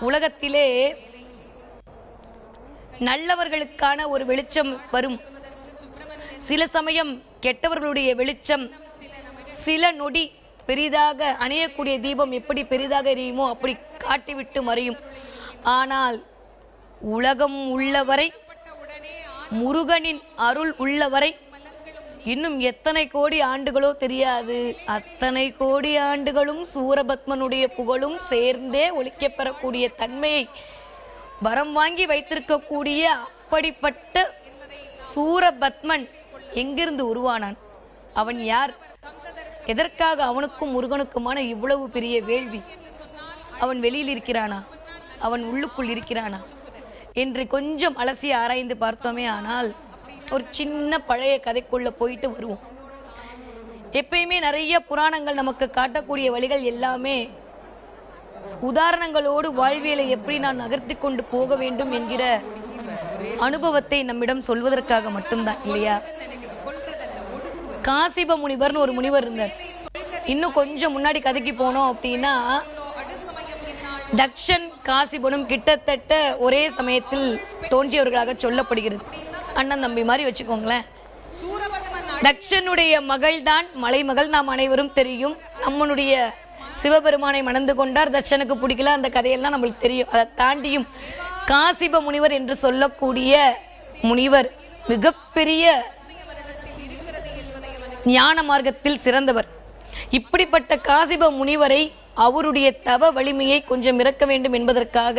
உலகத்திலே நல்லவர்களுக்கான ஒரு வெளிச்சம் வரும். சில சமயம் கெட்டவர்களுடைய வெளிச்சம் சில நொடி பெரிதாக அணையக்கூடிய தீபம் எப்படி பெரிதாக எரியுமோ அப்படி காட்டிவிட்டு மறையும். ஆனால் உலகம் உள்ளவரை முருகனின் அருள் உள்ளவரை இன்னும் எத்தனை கோடி ஆண்டுகளோ தெரியாது. அத்தனை கோடி ஆண்டுகளும் சூரபத்மனுடைய புகழும் சேர்ந்தே ஒழிக்கப்பெறக்கூடிய தன்மையை வரம் வாங்கி வைத்திருக்கக்கூடிய அப்படிப்பட்ட சூரபத்மன் எங்கிருந்து உருவானான்? அவன் யார்? எதற்காக அவனுக்கும் முருகனுக்குமான இவ்வளவு பெரிய வேள்வி? அவன் வெளியில் இருக்கிறானா? அவன் உள்ளுக்குள் இருக்கிறானா? என்று கொஞ்சம் அலசி ஆராய்ந்து பார்த்தோமே ஆனால் ஒரு சின்ன பழைய கதைக்குள்ள போயிட்டு வருவோம். எப்பயுமே நிறைய புராணங்கள் நமக்கு காட்டக்கூடிய வழிகள் எல்லாமே உதாரணங்களோடு வாழ்வியலை எப்படி நான் நகர்த்தி கொண்டு போக வேண்டும் என்கிற அனுபவத்தை நம்மிடம் சொல்வதற்காக மட்டும்தான் இல்லையா? காசிப முனிவர்னு ஒரு முனிவர் இருந்தார். இன்னும் கொஞ்சம் முன்னாடி கதைக்கு போனோம் அப்படின்னா தக்ஷன் காசிபனும் கிட்டத்தட்ட ஒரே சமயத்தில் தோன்றியவர்களாக சொல்லப்படுகிறது. அண்ணன் தம்பி மாதிரி வச்சுக்கோங்களேன். தக்ஷனுடைய மகள்தான் மலைமகள் நாம் அனைவரும் தெரியும். நம்மளுடைய சிவபெருமானை மணந்து கொண்டார். தட்சனுக்கு பிடிக்கல அந்த கதையெல்லாம் நம்மளுக்கு தெரியும். அதை தாண்டியும் காசிப முனிவர் என்று சொல்லக்கூடிய முனிவர் மிகப்பெரிய ஞான மார்க்கத்தில் சிறந்தவர். இப்படிப்பட்ட காசிப முனிவரை அவருடைய தவ வலிமையை கொஞ்சம் இறக்க வேண்டும் என்பதற்காக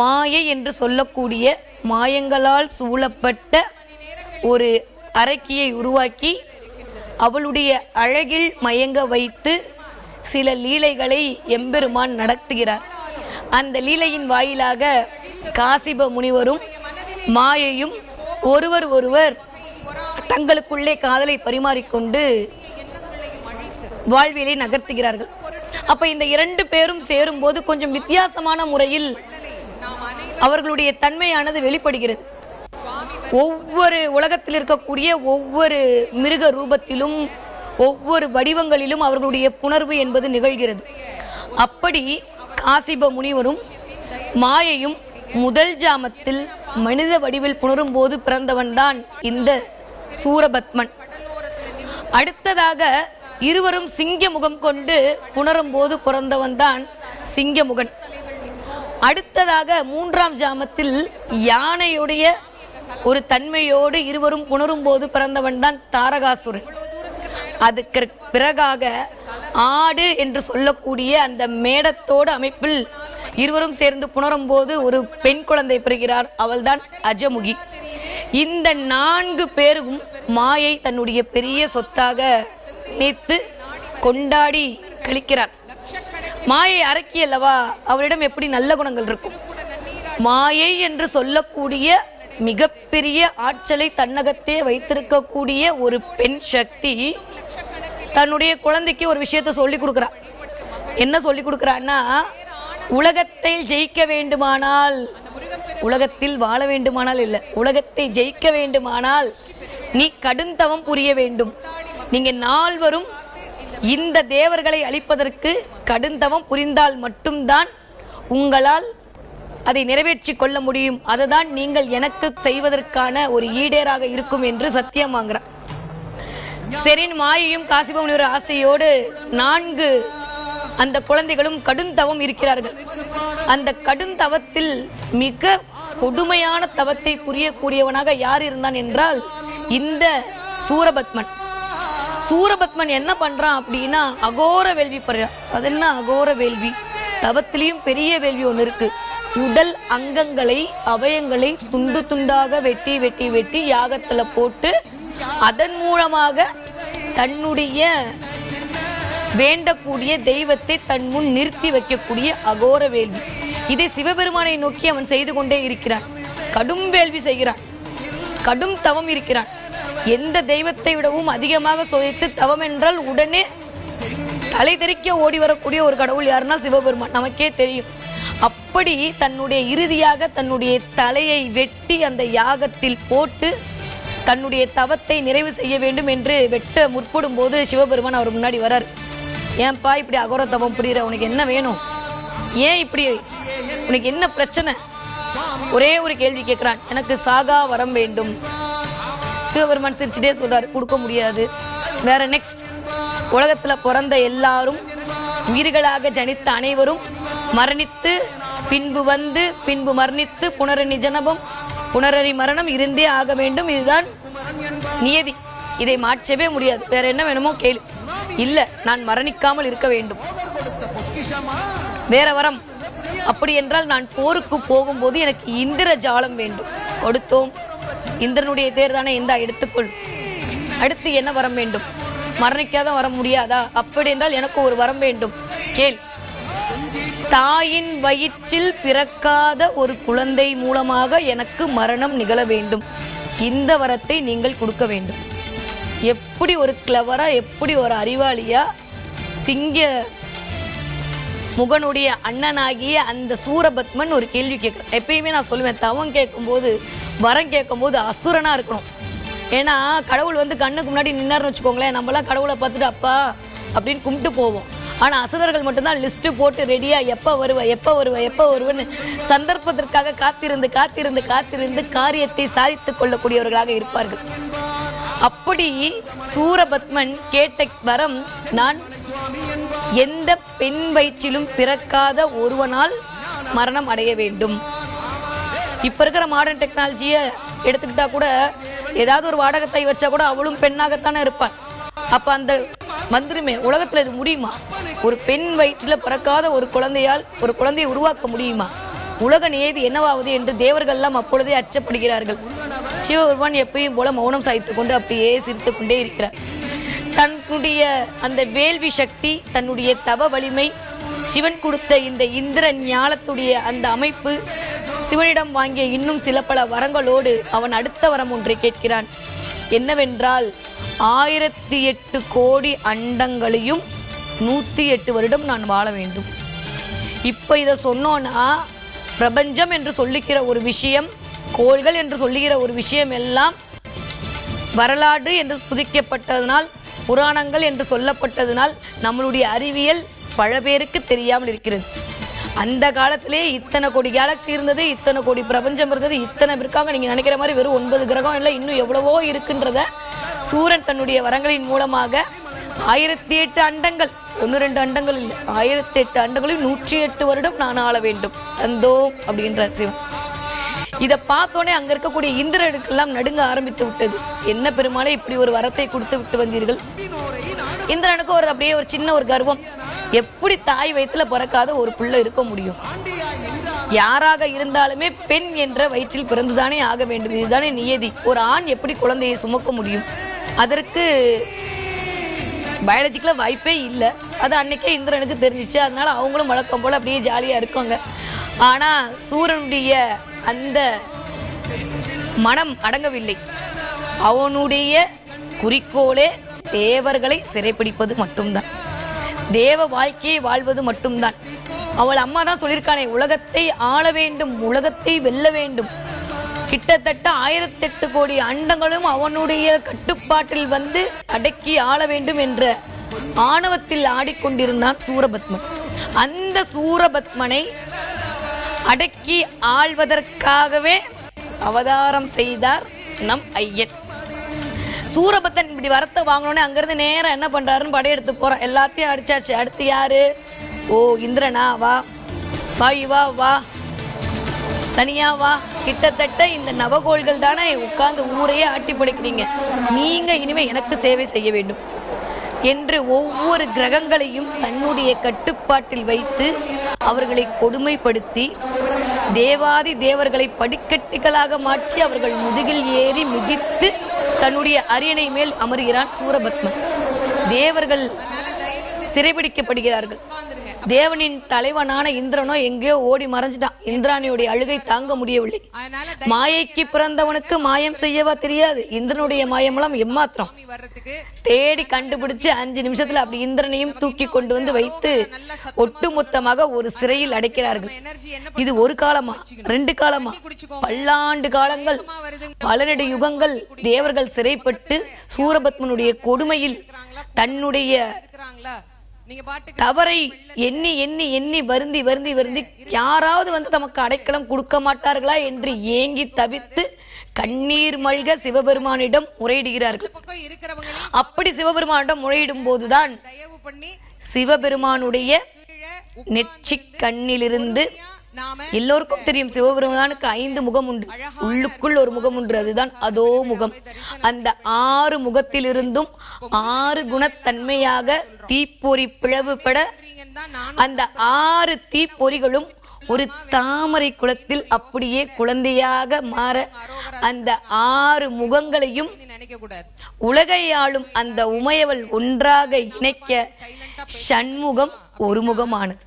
மாயை என்று சொல்லக்கூடிய மாயங்களால் சூழப்பட்ட ஒரு அரக்கியை உருவாக்கி அவளுடைய அழகில் மயங்க வைத்து சில லீலைகளை எம்பெருமான் நடத்துகிறார். அந்த லீலையின் வாயிலாக காசிப முனிவரும் மாயையும் ஒருவர் ஒருவர் தங்களுக்குள்ளே காதலை பரிமாறிக்கொண்டு வாழ்வியலை நகர்த்துகிறார்கள். அப்ப இந்த இரண்டு பேரும் சேரும்போது கொஞ்சம் வித்தியாசமான முறையில் அவர்களுடைய தன்மையானது வெளிப்படுகிறது. ஒவ்வொரு உலகத்தில் இருக்கக்கூடிய ஒவ்வொரு மிருக ரூபத்திலும் ஒவ்வொரு வடிவங்களிலும் அவர்களுடைய புணர்வு என்பது நிகழ்கிறது. அப்படி காசிப முனிவரும் மாயையும் முதல் ஜாமத்தில் மனித வடிவில் புணரும் போது பிறந்தவன்தான் இந்த சூரபத்மன். அடுத்ததாக இருவரும் சிங்க முகம் கொண்டு புணரும் போது பிறந்தவன்தான் சிங்கமுகன். அடுத்ததாக மூன்றாம் ஜாமத்தில் யானையுடைய ஒரு தன்மையோடு இருவரும் புணரும் போது பிறந்தவன் தான் தாரகாசுரன். அதுக்கு பிறகாக ஆடு என்று சொல்லக்கூடிய அந்த மேடத்தோடு அமைப்பில் இருவரும் சேர்ந்து புணரும் போது ஒரு பெண் குழந்தை பெறுகிறார் அவள்தான் அஜமுகி. இந்த நான்கு பேரும் மாயை தன்னுடைய பெரிய சொத்தாக நினைத்து கொண்டாடி கழிக்கிறார். மாயை அரக்கி அல்லவா? அவளிடம் எப்படி நல்ல குணங்கள் இருக்கும்? மாயை என்று சொல்லக்கூடிய மிகப்பெரிய ஆற்றலை தன்னகத்தே வைத்திருக்கக்கூடிய ஒரு பெண் சக்தி தன்னுடைய குழந்தைக்கு ஒரு விஷயத்தை சொல்லிக் கொடுக்குறா. என்ன சொல்லிக் கொடுக்குறான்னா உலகத்தை ஜெயிக்க வேண்டுமானால் உலகத்தில் வாழ வேண்டுமானால் இல்லை உலகத்தை ஜெயிக்க வேண்டுமானால் நீ கடுந்தவம் புரிய வேண்டும். நீங்கள் நால்வரும் இந்த தேவர்களை அழிப்பதற்கு கடுந்தவம் புரிந்தால் மட்டும்தான் உங்களால் அதை நிறைவேற்றி கொள்ள முடியும். அதுதான் நீங்கள் எனக்கு செய்வதற்கான ஒரு ஈடேராக இருக்கும் என்று சத்தியம் வாங்குறார் செரின் மாயையும் காசிபவன் ஒரு ஆசையோடு நான்கு அந்த குழந்தைகளும் கடுந்தவம் இருக்கிறார்கள். அந்த கடுந்தவத்தில் மிக கொடுமையான தவத்தை புரியக்கூடியவனாக யார் இருந்தான் என்றால் இந்த சூரபத்மன். சூரபத்மன் என்ன பண்ணுறான் அப்படின்னா அகோர வேள்வி படுறான் அது என்ன அகோர வேள்வி? தவத்திலையும் பெரிய வேள்வி ஒன்று இருக்கு. உடல் அங்கங்களை அவயங்களை துண்டு துண்டாக வெட்டி வெட்டி வெட்டி யாகத்துல போட்டு அதன் மூலமாக தன்னுடைய வேண்டக்கூடிய தெய்வத்தை தன் முன் நிறுத்தி வைக்கக்கூடிய அகோர வேள்வி. இதை சிவபெருமானை நோக்கி அவன் செய்து கொண்டே இருக்கிறான். கடும் வேள்வி செய்கிறான். கடும் தவம் இருக்கிறான். எந்த தெய்வத்தை விடவும் அதிகமாக சோதித்து தவம் என்றால் உடனே தலை தெறிக்க ஓடி வரக்கூடிய ஒரு கடவுள் யாருனால் சிவபெருமான். நமக்கே தெரியும். அப்படி தன்னுடைய இறுதியாக தன்னுடைய தலையை வெட்டி அந்த யாகத்தில் போட்டு தன்னுடைய தவத்தை நிறைவு செய்ய வேண்டும் என்று வெட்ட முற்படும் போது சிவபெருமான் அவர் முன்னாடி வரார். ஏன்பா இப்படி அகோர தவம் புரியுற? உனக்கு என்ன வேணும்? ஏன் இப்படி? உனக்கு என்ன பிரச்சனை? ஒரே ஒரு கேள்வி கேட்கிறான். எனக்கு சாகா வரம் வேண்டும். சிவபெருமான் சிரிச்சுட்டே சொல்றாரு கொடுக்க முடியாது. வேற நெக்ஸ்ட் உலகத்துல பிறந்த எல்லாரும் உயிர்களாக ஜனித்த அனைவரும் மரணித்து பின்பு வந்து பின்பு மரணித்து புனரணி ஜனபம் புனரறி மரணம் இருந்தே ஆக வேண்டும். இதுதான் நியதி. இதை மாற்றவே முடியாது. வேற என்ன வேணுமோ கேளு. இல்ல நான் மரணிக்காமல் இருக்க வேண்டும். வேற வரம். அப்படி என்றால் நான் போருக்கு போகும்போது எனக்கு இந்திர ஜாலம் வேண்டும். கொடுத்தோம். இந்திரனுடைய தேர் தானே இந்தா எடுத்துக்கொள். அடுத்து என்ன வரம் வேண்டும்? மரணிக்காத வர முடியாதா? அப்படி என்றால் எனக்கு ஒரு வரம் வேண்டும். கேள். தாயின் வயிற்றில் பிறக்காத ஒரு குழந்தை மூலமாக எனக்கு மரணம் நிகழ வேண்டும். இந்த வரத்தை நீங்கள் கொடுக்க வேண்டும். எப்படி ஒரு கிளவரா எப்படி ஒரு அறிவாளியா சிங்க முகனுடைய அண்ணனாகிய அந்த சூரபத்மன் ஒரு கேள்வி கேட்குறான் எப்பயுமே நான் சொல்லுவேன் தவம் கேட்கும்போது வரம் கேட்கும்போது அசுரனாக இருக்கணும். ஏன்னா கடவுள் வந்து கண்ணுக்கு முன்னாடி நின்னார்னு வச்சுக்கோங்களேன் நம்மளாம் கடவுளை பார்த்துட்டு அப்பா அப்படின்னு கும்பிட்டு போவோம். ஆனால் அசுரர்கள் மட்டும்தான் லிஸ்ட்டு போட்டு ரெடியாக எப்போ வருவ எப்போ வருவ எப்போ வருவன்னு சந்தர்ப்பத்திற்காக காத்திருந்து காத்திருந்து காத்திருந்து காரியத்தை சாதித்து கொள்ளக்கூடியவர்களாக இருப்பார்கள். அப்படி சூரபத்மன் கேட்ட வரம் நான் எந்த பெண் வயிற்றிலும் பிறக்காத ஒருவனால் மரணம் அடைய வேண்டும். இப்ப இருக்கிற மாடர்ன் டெக்னாலஜியை எடுத்துக்கிட்டா கூட ஏதாவது ஒரு வாடகத்தை வச்சா கூட அவளும் பெண்ணாகத்தானே இருப்பாள். அப்ப அந்த மந்திரமே உலகத்துல இது முடியுமா? ஒரு பெண் வயிற்றில் பிறக்காத ஒரு குழந்தையால் ஒரு குழந்தையை உருவாக்க முடியுமா? உலக நியதி என்னவாவது என்று தேவர்கள் எல்லாம் அப்பொழுதே அச்சப்படுகிறார்கள். சிவபெருமான் எப்பயும் போல மௌனம் சாய்த்து கொண்டு அப்படியே சிரித்துக் கொண்டே இருக்கிறார். தன்னுடைய அந்த வேள்வி சக்தி தன்னுடைய தவ வலிமை சிவன் கொடுத்த இந்த இந்திர ஞாலத்துடைய அந்த அமைப்பு சிவனிடம் வாங்கிய இன்னும் சில பல வரங்களோடு அவன் அடுத்த வரம் ஒன்றை கேட்கிறான். என்னவென்றால் ஆயிரத்தி எட்டு கோடி அண்டங்களையும் நூற்றி எட்டு வருடம் நான் வாழ வேண்டும். இப்போ இதை சொன்னோன்னா பிரபஞ்சம் என்று சொல்லிக்கிற ஒரு விஷயம் கோள்கள் என்று சொல்லுகிற ஒரு விஷயம் எல்லாம் வரலாறு என்று புதிக்கப்பட்டதனால் புராணங்கள் என்று சொல்லப்பட்டதனால் நம்மளுடைய அறிவியல் பல பேருக்கு தெரியாமல் இருக்கிறது. அந்த காலத்திலே இத்தனை கோடி கேலக்சி இருந்தது இத்தனை கோடி பிரபஞ்சம் இருந்தது இத்தனை இருக்காங்க. நீங்க நினைக்கிற மாதிரி வெறும் ஒன்பது கிரகம் இல்லை இன்னும் எவ்வளவோ இருக்குன்றத சூரன் தன்னுடைய வரங்களின் மூலமாக ஆயிரத்தி எட்டு அண்டங்கள் ஒன்று ரெண்டு அண்டங்கள் இல்லை ஆயிரத்தி எட்டு அண்டங்களையும் நூற்றி எட்டு வருடம் நான் ஆள வேண்டும். தந்தோம் அப்படின்ற சிவன். இதை பார்த்தோன்னே அங்க இருக்கக்கூடிய இந்திரனுக்கெல்லாம் நடுங்க ஆரம்பித்து விட்டது. என்ன பெருமாளே இப்படி ஒரு வரத்தை கொடுத்து விட்டு வந்தீர்கள்? இந்திரனுக்கு ஒரு அப்படியே ஒரு சின்ன ஒரு கர்வம். எப்படி தாய் வயிற்றுல பிறக்காத ஒரு பிள்ளை இருக்க முடியும்? யாராக இருந்தாலுமே பெண் என்ற வயிற்றில் பிறந்துதானே ஆக வேண்டும். இதுதானே நியதி. ஒரு ஆண் எப்படி குழந்தையை சுமக்க முடியும்? அதற்கு பயாலஜிக்கலாக வாய்ப்பே இல்லை. அது அன்னைக்கே இந்திரனுக்கு தெரிஞ்சிச்சு. அதனால அவங்களும் வழக்கம் போல் அப்படியே ஜாலியாக இருக்காங்க. ஆனால் சூரனுடைய அந்த மனம் அடங்கவில்லை. அவனுடைய குறிக்கோளே தேவர்களை சிறைப்பிடிப்பது மட்டும்தான். தேவ வாழ்க்கையை வாழ்வது மட்டும்தான். அவள் அம்மா தான் சொல்லியிருக்கானே உலகத்தை ஆள வேண்டும் உலகத்தை வெல்ல வேண்டும். கிட்டத்தட்ட ஆயிரத்தெட்டு கோடி அண்டங்களும் அவனுடைய கட்டுப்பாட்டில் வந்து அடக்கி ஆள வேண்டும் என்ற ஆணவத்தில் ஆடிக்கொண்டிருந்தான் சூரபத்மன். அந்த சூரபத்மனை அடக்கி ஆள்வதற்காகவே அவதாரம் செய்தார் நம் ஐயன். சூரபத்தன் இப்படி வரத்தை வாங்கினோடனே அங்கேருந்து நேரம் என்ன பண்ணுறாருன்னு படையெடுத்து போகிறான் எல்லாத்தையும் அடிச்சாச்சு. அடுத்து யாரு? ஓ இந்திரனா வா. வாயு வா வா. சனியா வா. கிட்டத்தட்ட இந்த நவகோள்கள் தானே உட்கார்ந்து ஊரையே ஆட்டி படைக்கிறீங்க. நீங்கள் இனிமேல் எனக்கு சேவை செய்ய வேண்டும். என்று ஒவ்வொரு கிரகங்களையும் தன்னுடைய கட்டுப்பாட்டில் வைத்து அவர்களை கொடுமைப்படுத்தி தேவாதி தேவர்களை படிக்கட்டுகளாக மாற்றி அவர்கள் முதுகில் ஏறி மிதித்து தன்னுடைய அரியணை மேல் அமர்கிறான் சூரபத்மன். தேவர்கள் சிறைபிடிக்கப்படுகிறார்கள். தேவனின் தலைவனான இந்திரனோ எங்கேயோ ஓடி மறைஞ்சிட்டான். இந்திராணியுடைய அழுகை தாங்க முடியவில்லை. மாயைக்கு பிறந்தவனுக்கு மாயம் செய்யவா தெரியாது. இந்திரனுடைய மாயமெல்லாம் எம்மாத்திரம். தேடி கண்டுபிடிச்சு அஞ்சு நிமிஷத்துல அப்படி இந்திரனையும் தூக்கி கொண்டு வந்து வைத்து ஒட்டுமொத்தமாக ஒரு சிறையில் அடைக்கிறார்கள். இது ஒரு காலமா? ரெண்டு காலமா? பல்லாண்டு காலங்கள். பல நெடு யுகங்கள் தேவர்கள் சிறைப்பட்டு சூரபத்மனுடைய கொடுமையில் தன்னுடைய தவறை எண்ணி எண்ணி எண்ணி வருந்தி வருந்தி வருந்தி யாராவது வந்து தமக்கு அடைக்கலம் கொடுக்க மாட்டார்களா என்று ஏங்கி தவித்து கண்ணீர் மல்க சிவபெருமானிடம் முறையிடுகிறார்கள். அப்படி சிவபெருமானிடம் முறையிடும் போதுதான் சிவபெருமானுடைய கீழே நெற்றிக் கண்ணிலிருந்து எல்லோருக்கும் தெரியும். சிவபெருமானுக்கு ஐந்து முகம் உண்டு. உள்ளுக்குள் ஒரு முகம் உண்டு. அதுதான் அதோ முகம். அந்த ஆறு முகத்திலிருந்தும் ஆறு குணத்தன்மையாக தீப்பொறி பிளவுபட அந்த ஆறு தீப்பொறிகளும் ஒரு தாமரை குளத்தில் அப்படியே குழந்தையாக மாற அந்த ஆறு முகங்களையும் உலகை ஆளும் அந்த உமையவள் ஒன்றாக இணைக்க சண்முகம் ஒரு முகமானது.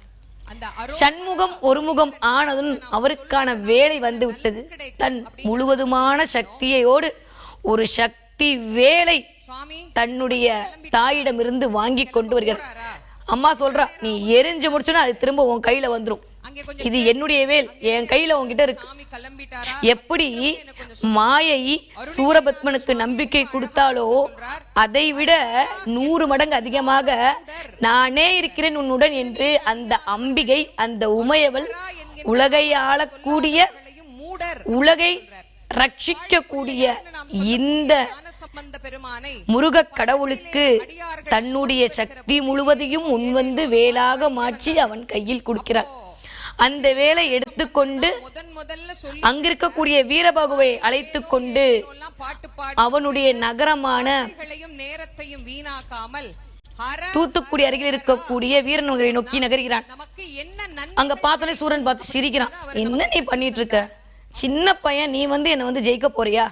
சண்முகம் ஒருமுகம் ஆனதும் அவருக்கான வேலை வந்து விட்டது தன் முழுவதுமான சக்தியோடு ஒரு சக்தி வேலை தன்னுடைய தாயிடமிருந்து வாங்கி கொண்டு வருகிறார். அம்மா சொல்றா நீ எரிஞ்சு முடிச்சோன்னா அது திரும்ப உன் கையில கொஞ்சம் இது என்னுடைய வேல். என் கையில உன்கிட்ட இருக்கு. எப்படி மாயை சூரபத்மனுக்கு நம்பிக்கை கொடுத்தாலோ அதை விட நூறு மடங்கு அதிகமாக நானே இருக்கிறேன் உன்னுடன் என்று அந்த அம்பிகை அந்த உமையவள் உலகை ஆளக்கூடிய உலகை ரட்சிக்கக்கூடிய இந்த முருகக் கடவுளுக்கு தன்னுடைய சக்தி முழுவதையும் முன்வந்து வேலாக மாற்றி அவன் கையில் கொடுக்கிறார். அந்த வேலை எடுத்துக்கொண்டு முதன் முதல்ல அங்கிருக்கக்கூடிய வீரபாகுவை அழைத்து கொண்டு அவனுடைய நகரமான நேரத்தையும் வீணாக்காமல் தூத்துக்குடி அருகில் இருக்கக்கூடிய வீரநகரை நோக்கி நகர்கிறான். அங்க பார்த்தோன்னே சூரன் பார்த்து சிரிக்கிறான். என்ன நீ பண்ணிட்டு இருக்க சின்ன பையன் நீ வந்து என்னை வந்து ஜெயிக்க போறியா?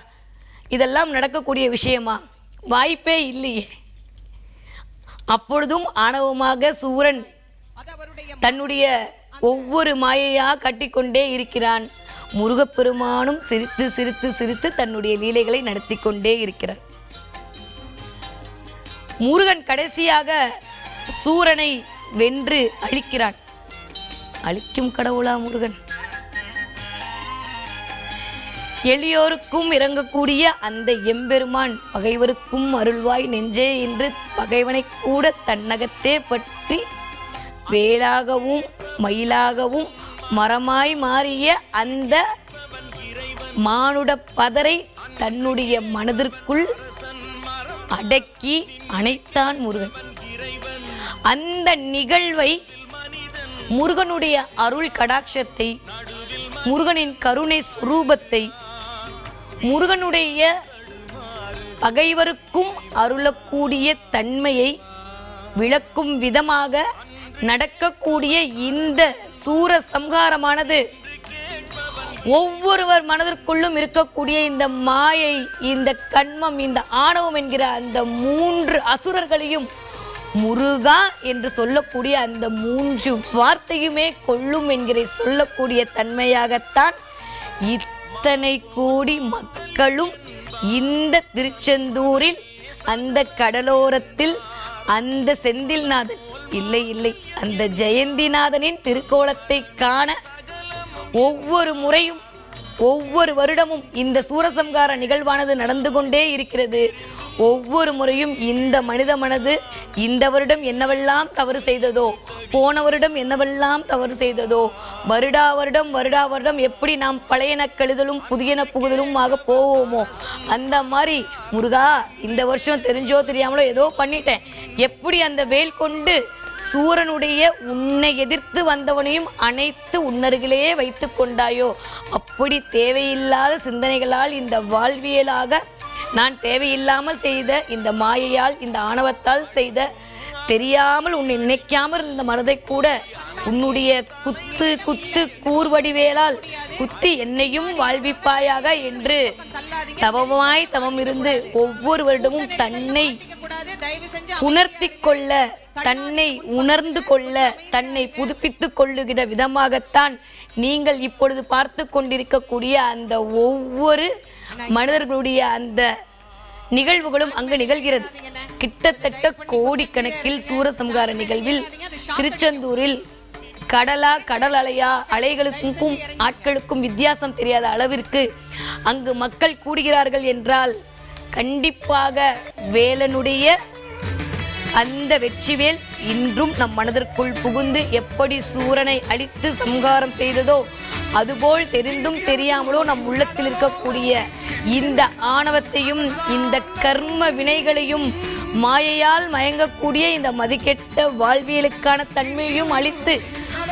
இதெல்லாம் நடக்கக்கூடிய விஷயமா? வாய்ப்பே இல்லையே. அப்பொழுதும் ஆணவமாக சூரன் தன்னுடைய ஒவ்வொரு மாயையா கட்டிக்கொண்டே இருக்கிறான். முருகப்பெருமானும் சிரித்து சிரித்து சிரித்து தன்னுடைய லீலைகளை நடத்தி கொண்டே இருக்கிறார். முருகன் கடைசியாக சூரனை வென்று அழிக்கிறான். அழிக்கும் கடவுளா முருகன்? எளியோருக்கும் இறங்கக்கூடிய அந்த எம்பெருமான் பகைவருக்கும் அருள்வாய் நெஞ்சே என்று பகைவனை கூட தன்னகத்தே பற்றி வேலாகவும் மயிலாகவும் மரமாய் மாறிய அந்த மானுட பதரை தன்னுடைய மனதிற்குள் அடக்கி அணைத்தான் முருகன். அந்த நிகழ்வை முருகனுடைய அருள் கடாட்சத்தை முருகனின் கருணை சுரூபத்தை முருகனுடைய பகைவருக்கும் அருளக்கூடிய தன்மையை விளக்கும் விதமாக நடக்கக்கூடிய இந்த சூர சம்ஹாரமானது ஒவ்வொருவர் மனதிற்குள்ளும் இருக்கக்கூடிய இந்த மாயை இந்த கண்மம் இந்த ஆணவம் என்கிற அந்த மூன்று அசுரர்களையும் முருகா என்று சொல்லக்கூடிய அந்த மூன்று வார்த்தையுமே கொள்ளும் என்கிற சொல்லக்கூடிய தன்மையாகத்தான் இத்தனை கோடி மக்களும் இந்த திருச்செந்தூரில் அந்த கடலோரத்தில் அந்த செந்தில்நாதன் இல்லை இல்லை. அந்த ஜெயந்திநாதனின் திருக்கோலத்தை காண ஒவ்வொரு முறையும் ஒவ்வொரு வருடமும் இந்த சூரசம்கார நிகழ்வானது நடந்து கொண்டே இருக்கிறது. ஒவ்வொரு முறையும் இந்த மனித மனது இந்த வருடம் என்னவெல்லாம் தவறு செய்ததோ போன வருடம் என்னவெல்லாம் தவறு செய்ததோ வருடா வருடம் வருடா வருடம் எப்படி நாம் பழையன கழுதலும் புதியன புகுதலும் ஆக போவோமோ அந்த மாதிரி முருகா இந்த வருஷம் தெரிஞ்சோ தெரியாமலோ ஏதோ பண்ணிட்டேன். எப்படி அந்த வேல் கொண்டு சூரனுடைய உன்னை எதிர்த்து வந்தவனையும் அனைத்து உன்னருகிலேயே வைத்து கொண்டாயோ? அப்படி தேவையில்லாத சிந்தனைகளால் இந்த வாழ்வியலாக நான் தேவையில்லாமல் செய்த இந்த மாயையால் இந்த ஆணவத்தால் செய்த தெரியாமல் உன்னை நினைக்காமல் இருந்த மனதை கூட உன்னுடைய குத்து குத்து கூர்வடிவேலால் குத்தி என்னையும் வாழ்விப்பாயாக என்று தவமாய் தவம் இருந்து ஒவ்வொரு வருடமும் தன்னை உணர்த்தி கொள்ள தன்னை உணர்ந்து கொள்ள தன்னை புதுப்பித்துக் கொள்ளுகிற விதமாகத்தான் நீங்கள் இப்பொழுது பார்த்து கொண்டிருக்கக்கூடிய அந்த ஒவ்வொரு மனிதர்களுடைய அந்த நிகழ்வுகளும் அங்கு நிகழ்கிறது. கிட்டத்தட்ட கோடிக்கணக்கில் சூரசம்ஹார நிகழ்வில் திருச்செந்தூரில் கடலா கடல் அலையா அலைகளுக்கும் ஆட்களுக்கும் வித்தியாசம் தெரியாத அளவிற்கு அங்கு மக்கள் கூடுகிறார்கள் என்றால் கண்டிப்பாக வேலனுடைய அந்த வெற்றிவேல் இன்றும் நம் மனதிற்குள் புகுந்து எப்படி சூரனை அழித்து சம்ஹாரம் செய்ததோ அதுபோல் தெரிந்தும் தெரியாமலோ நம் உள்ளத்தில் இருக்கக்கூடிய இந்த ஆணவத்தையும் இந்த கர்ம வினைகளையும் மாயையால் மயங்கக்கூடிய இந்த மதிக்கெட்ட வாழ்வியலுக்கான தன்மையையும் அழித்து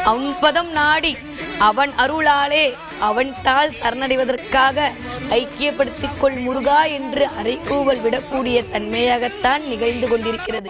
அம்பதம் நாடி அவன் அருளாலே அவன் தாள் சரணடைவதற்காக ஐக்கியப்படுத்திக் கொள் முருகா என்று அறைகூவல் விடக்கூடிய தன்மையாகத்தான் நிகழ்ந்து கொண்டிருக்கிறது.